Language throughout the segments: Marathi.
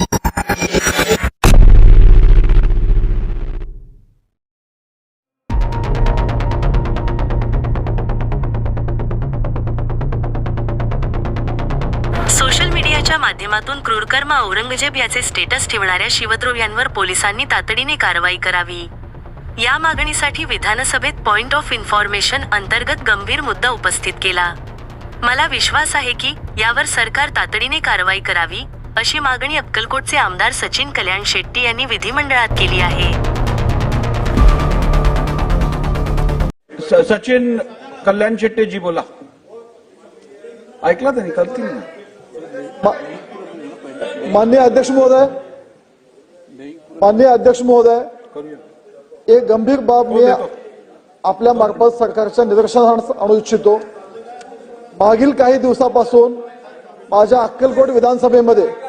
सोशल मीडियाच्या माध्यमातून क्रूरकर्मा औरंगजेब याचे स्टेटस ठेवणाऱ्या शिवद्रोह्यांवर पोलिसांनी तातडीने कारवाई करावी. या मागणीसाठी विधानसभेत पॉइंट ऑफ इन्फॉर्मेशन अंतर्गत गंभीर मुद्दा उपस्थित केला. मला विश्वास आहे की यावर सरकार तातडीने कारवाई करावी अशी मागणी अक्कलकोटचे आमदार सचिन कल्याण शेट्टी यांनी विधिमंडळात केली आहे. स- सचिन कल्याण शेट्टे जी बोला. ऐकला त्यांनी? करतील ना. माननीय अध्यक्ष महोदय माननीय अध्यक्ष महोदय एक गंभीर बाब मी आपल्या मार्फत सरकारच्या निदर्शनास आणू इच्छितो. मागील काही दिवसापासून माझ्या अक्कलकोट विधानसभेमध्ये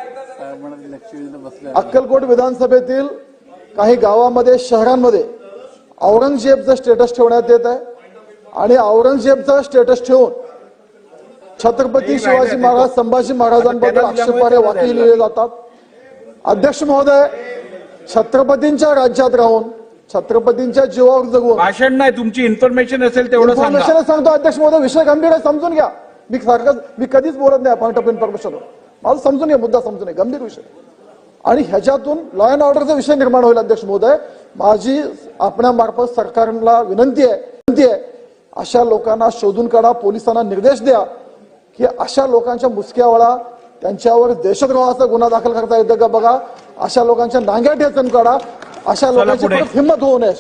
अक्कलकोट विधानसभेतील काही गावामध्ये शहरांमध्ये औरंगजेबचं स्टेटस ठेवण्यात येत आहे. आणि औरंगजेबचं स्टेटस ठेवून छत्रपती शिवाजी महाराज संभाजी महाराजांबद्दल आक्षेपार्ह वाक्य लिहिले जातात. अध्यक्ष महोदय छत्रपतींच्या राज्यात राहून छत्रपतींच्या जीवावर जगून भाषण नाही तुमची इन्फॉर्मेशन असेल तेवढं इन्फॉर्मेशन सांगतो अध्यक्ष महोदय विषय गंभीर आहे समजून घ्या. मी सारखं मी कधीच बोलत नाही पॉईंट ऑफ इन्फॉर्मेशन माझं समजून घ्या मुद्दा समजून घ्या गंभीर विषय. आणि ह्याच्यातून लॉ अँड ऑर्डरचा विषय निर्माण होईल अध्यक्ष महोदय. माझी आपणामार्फत सरकारला विनंती आहे विनंती आहे अशा लोकांना शोधून काढा पोलिसांना निर्देश द्या की अशा लोकांच्या मुसक्यावळा त्यांच्यावर देशद्रोहाचा गुन्हा दाखल करता येतं का बघा. अशा लोकांच्या नांग्या ठेचून काढा. अशा लोकांची हिंमत होऊ नये.